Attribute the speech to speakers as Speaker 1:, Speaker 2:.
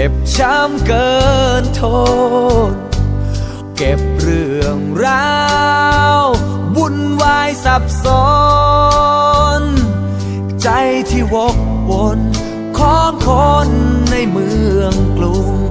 Speaker 1: จ็บช้ำเกินทน เก็บเรื่องราววุ่นวายสับสน ใจที่วกวนของคนในเมืองกรุง